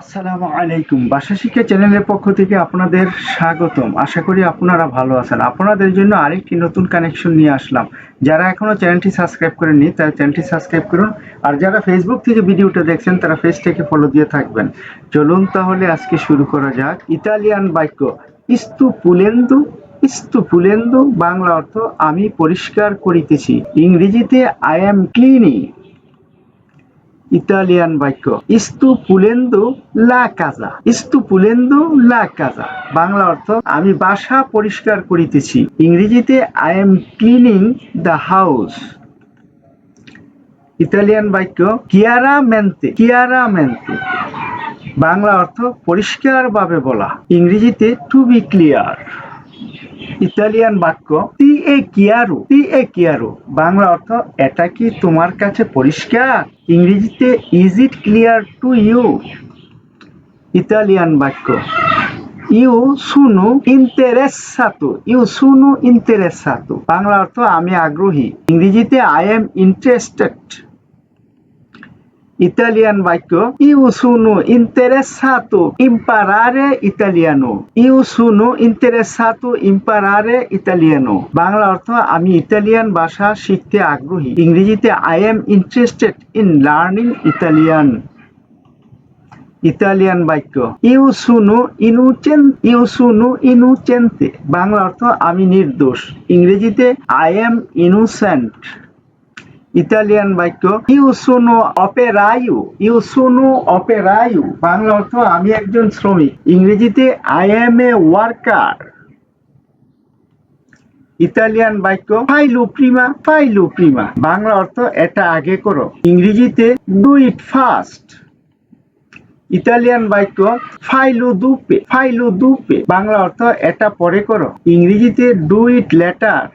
আসসালামু আলাইকুম। বাসা শিক্ষা চ্যানেলের পক্ষ থেকে আপনাদের স্বাগতম। আশা করি আপনারা ভালো আছেন। আপনাদের জন্য আরেকটি নতুন কানেকশন নিয়ে আসলাম। যারা এখনও চ্যানেলটি সাবস্ক্রাইব করেননি, তারা চ্যানেলটি সাবস্ক্রাইব করুন। আর যারা ফেসবুক থেকে ভিডিওটা দেখছেন, তারা পেজটাকে ফলো দিয়ে থাকবেন। চলুন তাহলে আজকে শুরু করা যাক। ইতালিয়ান বাক্য ইস্তু পুলেন্দু ইস্তু পুলেন্দু বাংলা অর্থ, আমি পরিষ্কার করিতেছি। ইংরেজিতে আই অ্যাম ক্লিনিং ইতালিয়ান বাক্য। ইস্তু পুলেন্দু লা কাজা ইস্তু পুলেন্দু লা কাজা। বাংলা অর্থ, আমি বাসা পরিষ্কার করিতেছি। ইংরেজিতে, I am cleaning the house. Italian বাক্য, কিয়ারা মেন্তে কিয়ারা মেন্তে বাংলা অর্থ, পরিষ্কারভাবে বলা। ইংরেজিতে, টু বি ক্লিয়ার। ইতালিয়ান বাক্য, তি এ কিয়ারু তি এ কিয়ারু বাংলা অর্থ, এটা কি তোমার কাছে পরিষ্কার? ইংরেজিতে, is it clear to you? Italian বাক্য, ইউ সুনু ইন্টারেসাতো ইউ সুনু ইন্টারেসাতো বাংলা অর্থ, আমি আগ্রহী ইংরেজিতে, আই এম ইন্টারেস্টেড ইতালিয়ান বাক্য ইউ সুনো ইন্টারেসাতো ইম্পারারে ইতালিয়ানো ইউ সুনো ইন্টারেসাতো ইম্পারারে ইতালিয়ানো বাংলা অর্থ আমি ইতালিয়ান ভাষা শিখতে আগ্রহী ইংরেজিতে I am interested in learning Italian Italian বাক্য ইউ সুনু ইনুচেন ইউ সুনু ইনুচেন্তে বাংলা অর্থ আমি নির্দোষ ইংরেজিতে আই এম ইনোসেন্ট ইতালিয়ান বাক্য ইউ সুনো অপেরায়ু ইউ সুনো অপেরায়ু বাংলা অর্থ, আমি একজন শ্রমিক ইংরেজিতে I am a worker Italian বাক্য ফাইলু প্রিমা ফাইলু প্রিমা বাংলা অর্থ, এটা আগে করো ইংরেজিতে ডু ইট ফাস্ট ইতালিয়ান বাক্য ফাইলু দুপে ফাইলু দুপে বাংলা অর্থ, এটা পরে করো ইংরেজিতে ডু ইট লেটার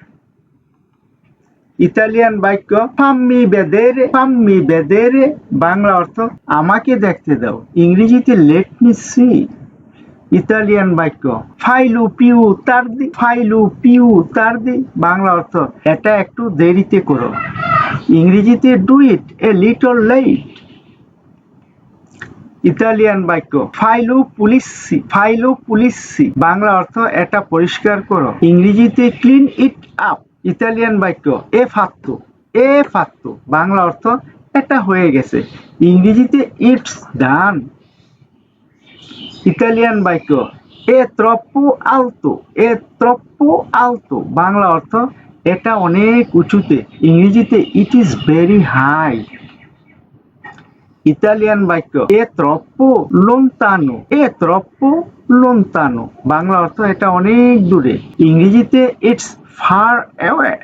ইতালিয়ান বাক্য, ফাম্মি বেদেরে ফাম্মি বেদেরে বাংলা অর্থ, আমাকে দেখতে দাও। ইংরেজিতে লেট মি সি ইতালিয়ান বাক্য, ফাইলু পিউ তার দি ফাইলু পিউ তার দি বাংলা অর্থ, এটা একটু দেরিতে করো। ইংরেজিতে do it a little late Italian বাক্য, ফাইলু পুলিসি ফাইলু পুলিসি বাংলা অর্থ, এটা পরিষ্কার করো। ইংরেজিতে ক্লিন ইট আপ ইতালিয়ান বাক্য, এ ফাত্তু এ ফাত্তু। বাংলা অর্থ, এটা হয়ে গেছে। ইংরেজিতে ইটস ডান ইতালিয়ান বাক্য, এ ত্রপ্পু আলতো এ ত্রপ্পু আলতো বাংলা অর্থ, এটা অনেক উঁচুতে। ইংরেজিতে it is very high Italian বাক্য, এ ত্রপ্পো লোন্তানো এ ত্রপ্পো লোন্তানো বাংলা অর্থ, এটা অনেক দূরে। ইংরেজিতে ইটস ফার অ্যাওয়ে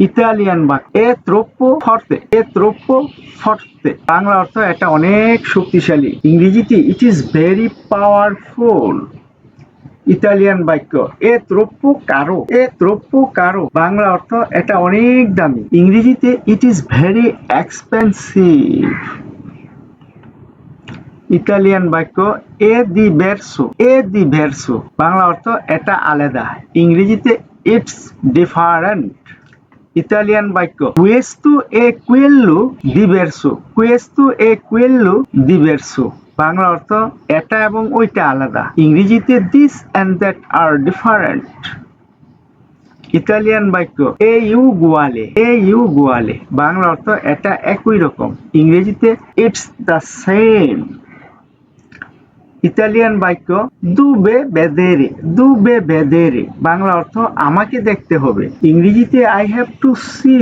ইতালিয়ান বাক্য এ ত্রপ্পো ফর্তে এ ত্রপ্পো ফর্তে বাংলা অর্থ এটা অনেক শক্তিশালী। ইংরেজিতে it is very powerful Italian বাক্য। এ ত্রপ্পু কারও এ ত্রপ্পু কারও বাংলা অর্থ এটা অনেক দামি। ইংরেজিতে it is very expensive Italian বাক্য, এ দি বেরসো এ দি বেরসো বাংলা অর্থ, এটা আলাদা ইংরেজিতে, ইটস ডিফারেন্ট ইতালিয়ান বাক্য কুয়েস্তু এ কুয়েল্লু দিবেরসো কুয়েস্তু এ কুয়েল্লু দিবেরসো বাংলা অর্থ, এটা এবং ওইটা আলাদা ইংরেজিতে this and that are different Italian বাক্য, এ ইউ গোয়ালে এ ইউ গোয়ালে বাংলা অর্থ, এটা একই রকম ইংরেজিতে ইটস দ্য সেম ইতালিয়ান বাক্য, দুবে বেদেরে দুবে বেদেরে। বাংলা অর্থ, আমাকে দেখতে হবে। ইংরেজিতে I have to see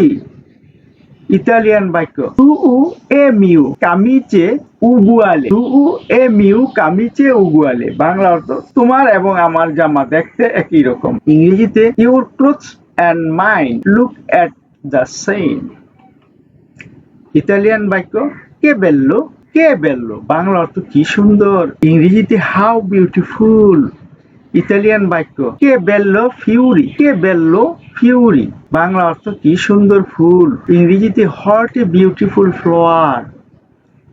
Italian বাক্য টু উ এ মিউ কামিচে উগুয়ালে টু উ এ মিউ কামিচে উগুয়ালে বাংলা অর্থ, তোমার এবং আমার জামা দেখতে একই রকম। ইংরেজিতে your clothes and mine look at the same Italian বাক্য, কে বেল্লো? কে বেল্লো বাংলা অর্থ কি সুন্দর? ইংরেজিতে হাউ বিউটিফুল ইতালিয়ান বাক্য, কে বেল্লো ফিউরি কে বেল্লো ফিউরি বাংলা অর্থ কি সুন্দর ফুল? ইংরেজিতে what a beautiful flower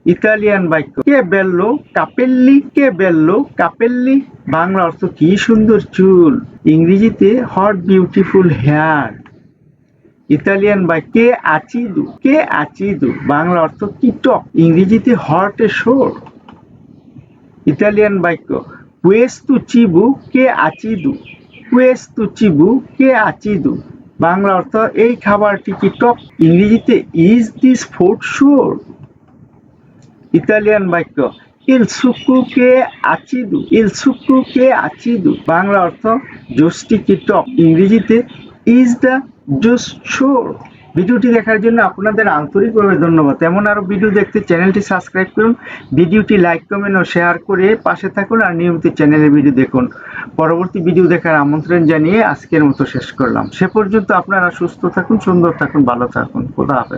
Italian বাক্য, কে বেল্লো কাপেল্লি কে বেল্লো কাপেল্লি বাংলা অর্থ কি সুন্দর চুল? ইংরেজিতে হট বিউটিফুল হেয়ার ইতালিয়ান কে আচিদু কে আচিদু, বাংলা অর্থ কীটক ইংরেজিতে হর্ট এ শোর। ইতালিয়ান বাক্য, কুয়েস্তু চিবু, কে আচিদু, কুয়েস্তু চিবু, কে আচিদু। বাংলা অর্থ, এই খাবারটি কি টক ইংরেজিতে is this food sour Italian বাক্য, ইল সুকু কে আচিদু, ইল কে আচিদু। বাংলা অর্থ জুসটি কি টক ইংরেজিতে ইজ দ্য জুস শোর ভিডিওটি দেখার জন্য আপনাদের আন্তরিকভাবে ধন্যবাদ। এমন আরও ভিডিও দেখতে চ্যানেলটি সাবস্ক্রাইব করুন ভিডিওটি লাইক কমেন্ট ও শেয়ার করে পাশে থাকুন আর নিয়মিত চ্যানেলের ভিডিও দেখুন। পরবর্তী ভিডিও দেখার আমন্ত্রণ জানিয়ে আজকের মতো শেষ করলাম। সে পর্যন্ত আপনারা সুস্থ থাকুন, সুন্দর থাকুন, ভালো থাকুন। খোদা হাফেজ।